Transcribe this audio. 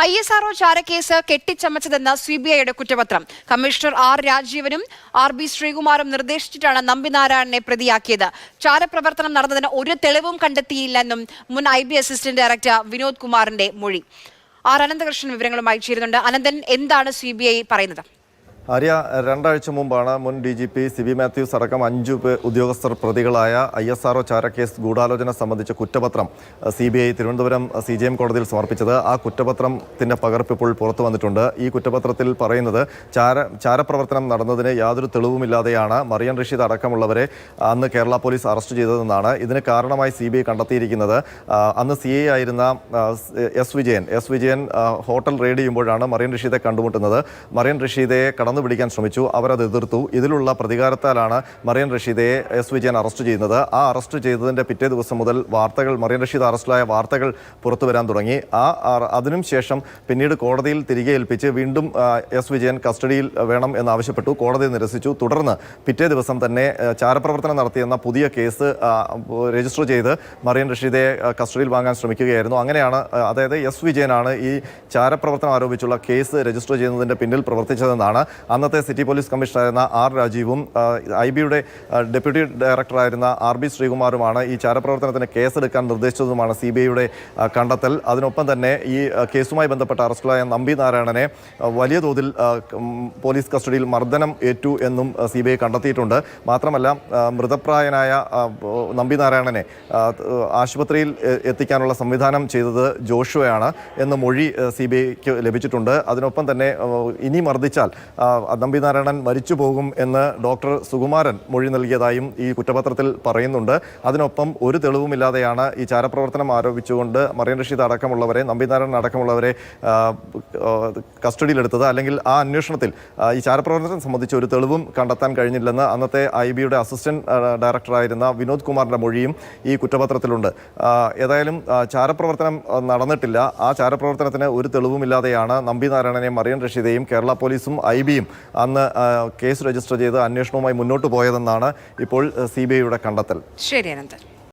I S R O ചാരക്കേസ് കെട്ടിച്ചമച്ചതെന്ന C B ഐയുടെ കുറ്റപത്രം. കമ്മീഷണർ ആർ രാജീവനും ആർ ബി ശ്രീകുമാറും നിർദ്ദേശിച്ചിട്ടാണ് നമ്പിനാരായണനെ പ്രതിയാക്കിയത്. ചാരപ്രവർത്തനം നടന്നതിന് ഒരു തെളിവും കണ്ടെത്തിയില്ലെന്നും മുൻ I B assistant director Vinod കുമാറിന്റെ മൊഴി. ആർ അനന്തകൃഷ്ണൻ വിവരങ്ങളുമായി ചേരുന്നുണ്ട്. അനന്തൻ എന്താണ് സി ബി ഐ പറയുന്നത്? ആര്യ രണ്ടാഴ്ച മുമ്പാണ് മുൻ D G P C V Mathews അടക്കം അഞ്ചു ഉദ്യോഗസ്ഥർ പ്രതികളായ ഐ എസ് ആർഒ ചാരക്കേസ് ഗൂഢാലോചന സംബന്ധിച്ച കുറ്റപത്രം C B I Thiruvananthapuram C G M കോടതിയിൽ സമർപ്പിച്ചത്. ആ കുറ്റപത്രത്തിന്റെ പകർപ്പ് ഇപ്പോൾ പുറത്തു വന്നിട്ടുണ്ട്. ഈ കുറ്റപത്രത്തിൽ പറയുന്നത് ചാര ചാരപ്രവർത്തനം നടന്നതിന് യാതൊരു തെളിവുമില്ലാതെയാണ് മറിയൻ റഷീദ് അടക്കമുള്ളവരെ അന്ന് കേരള പോലീസ് അറസ്റ്റ് ചെയ്തതെന്നാണ് ഇതിന് കാരണമായി സി ബി ഐ കണ്ടെത്തിയിരിക്കുന്നത്. അന്ന് സി ഐ ആയിരുന്ന S Vijayan S Vijayan hotel raid ചെയ്യുമ്പോഴാണ് മറിയൻ റഷീദെ കണ്ടുമുട്ടുന്നത്. മറിയൻ റഷീദയെ കടന്നു പിടിക്കാൻ ശ്രമിച്ചു. അവരത് എതിർത്തു. ഇതിലുള്ള പ്രതികാരത്താലാണ് മറിയൻ റഷീദയെ എസ് വിജയൻ അറസ്റ്റ് ചെയ്യുന്നത്. ആ അറസ്റ്റ് ചെയ്തതിന്റെ പിറ്റേ ദിവസം മുതൽ വാർത്തകൾ മറിയൻ റഷീദ് അറസ്റ്റിലായ വാർത്തകൾ പുറത്തു വരാൻ തുടങ്ങി. ആ അതിനും ശേഷം പിന്നീട് കോടതിയിൽ തിരികെ ഏൽപ്പിച്ച് വീണ്ടും എസ് വിജയൻ കസ്റ്റഡിയിൽ വേണം എന്നാവശ്യപ്പെട്ടു കോടതി നിരസിച്ചു. തുടർന്ന് പിറ്റേ ദിവസം തന്നെ ചാരപ്രവർത്തനം നടത്തിയെന്ന പുതിയ കേസ് രജിസ്റ്റർ ചെയ്ത് മറിയൻ റഷീദയെ കസ്റ്റഡിയിൽ വാങ്ങാൻ ശ്രമിക്കുകയായിരുന്നു. അങ്ങനെയാണ് അതായത് എസ് വിജയനാണ് ഈ ചാരപ്രവർത്തനം ആരോപിച്ചുള്ള കേസ് രജിസ്റ്റർ ചെയ്യുന്നതിന്റെ പിന്നിൽ പ്രവർത്തിച്ചതെന്നാണ് അന്നത്തെ സിറ്റി പോലീസ് കമ്മീഷണറായിരുന്ന ആർ രാജീവും ഐ ബിയുടെ ഡെപ്യൂട്ടി ഡയറക്ടറായിരുന്ന ആർ ബി ശ്രീകുമാറുമാണ് ഈ ചാരപ്രവർത്തനത്തിന് കേസെടുക്കാൻ നിർദ്ദേശിച്ചതുമാണ് സി ബി ഐയുടെ കണ്ടെത്തൽ. അതിനൊപ്പം തന്നെ ഈ കേസുമായി ബന്ധപ്പെട്ട അറസ്റ്റിലായ നമ്പി നാരായണനെ വലിയ തോതിൽ പോലീസ് കസ്റ്റഡിയിൽ മർദ്ദനം ഏറ്റു എന്നും സി ബി ഐ കണ്ടെത്തിയിട്ടുണ്ട്. മാത്രമല്ല മൃതപ്രായനായ നമ്പി നാരായണനെ ആശുപത്രിയിൽ എത്തിക്കാനുള്ള സംവിധാനം ചെയ്തത് ജോഷുവയാണ് എന്ന് മൊഴി സി ബി ഐക്ക് ലഭിച്ചിട്ടുണ്ട്. അതിനൊപ്പം തന്നെ ഇനി മർദ്ദിച്ചാൽ നമ്പി നാരായണൻ മരിച്ചു പോകും എന്ന് ഡോക്ടർ സുകുമാരൻ മൊഴി നൽകിയതായും ഈ കുറ്റപത്രത്തിൽ പറയുന്നുണ്ട്. അതിനൊപ്പം ഒരു തെളിവുമില്ലാതെയാണ് ഈ ചാരപ്രവർത്തനം ആരോപിച്ചുകൊണ്ട് മറിയൻ റഷീദ് അടക്കമുള്ളവരെ നമ്പിനാരായണൻ അടക്കമുള്ളവരെ കസ്റ്റഡിയിലെടുത്തത് അല്ലെങ്കിൽ ആ അന്വേഷണത്തിൽ ഈ ചാരപ്രവർത്തനം സംബന്ധിച്ച് ഒരു തെളിവും കണ്ടെത്താൻ കഴിഞ്ഞില്ലെന്ന് അന്നത്തെ ഐ ബിയുടെ അസിസ്റ്റന്റ് ഡയറക്ടറായിരുന്ന വിനോദ് കുമാറിന്റെ മൊഴിയും ഈ കുറ്റപത്രത്തിലുണ്ട്. ഏതായാലും ചാരപ്രവർത്തനം നടന്നിട്ടില്ല. ആ ചാരപ്രവർത്തനത്തിന് ഒരു തെളിവുമില്ലാതെയാണ് നമ്പി നാരായണനെയും മറിയൻ റഷീദേയും കേരള പോലീസും ഐ ബിയും അന്ന് കേസ് രജിസ്റ്റർ ചെയ്ത് അന്വേഷണവുമായി മുന്നോട്ട് പോയതെന്നാണ് ഇപ്പോൾ സി ബി ഐയുടെ കണ്ടെത്തൽ. ശരി അനന്തൻ.